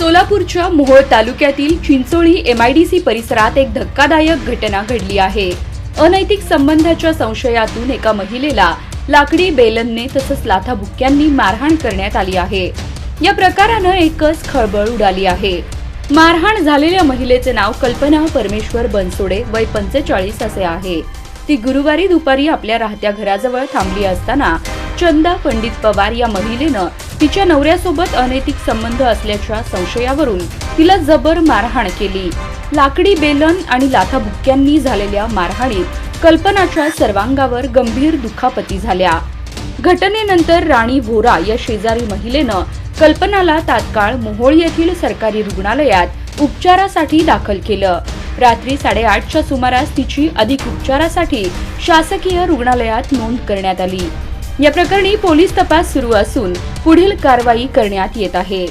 सोलापूरच्या मोहोळ तालुक्यातील चिंचोळी एमआयडीसी परिसरात एक धक्कादायक घटना घडली आहे. अनैतिक संबंधाच्या संशयातून एका महिलेला लाकडी बेलनने तसंच लाथाबुक्क्यांनी मारहाण करण्यात आली आहे. या प्रकारानं एकच खळबळ उडाली आहे. मारहाण झालेल्या महिलेचे नाव कल्पना परमेश्वर बनसोडे वय पंचेचाळीस असे आहे. ती गुरुवारी दुपारी आपल्या राहत्या घराजवळ थांबली असताना चंदा पंडित पवार या महिलेनं तिच्या नवऱ्यासोबत अनैतिक संबंध असल्याच्या संशयावरून तिला जबर मारहाण केली. लाकडी बेलन आणि लाथाबुक्क्यांनी झालेल्या मारहाणीत कल्पनाच्या सर्वांगावर गंभीर दुखापती झाल्या. घटनेनंतर राणी व्होरा या शेजारी महिलेनं कल्पनाला तात्काळ मोहोळ येथील सरकारी रुग्णालयात उपचारासाठी दाखल केलं. रात्री साडेआठच्या सुमारास तिची अधिक उपचारासाठी शासकीय रुग्णालयात नोंद करण्यात आली. या प्रकरणी पोलीस तपास सुरू असून पुढील कारवाई करण्यात येत आहे.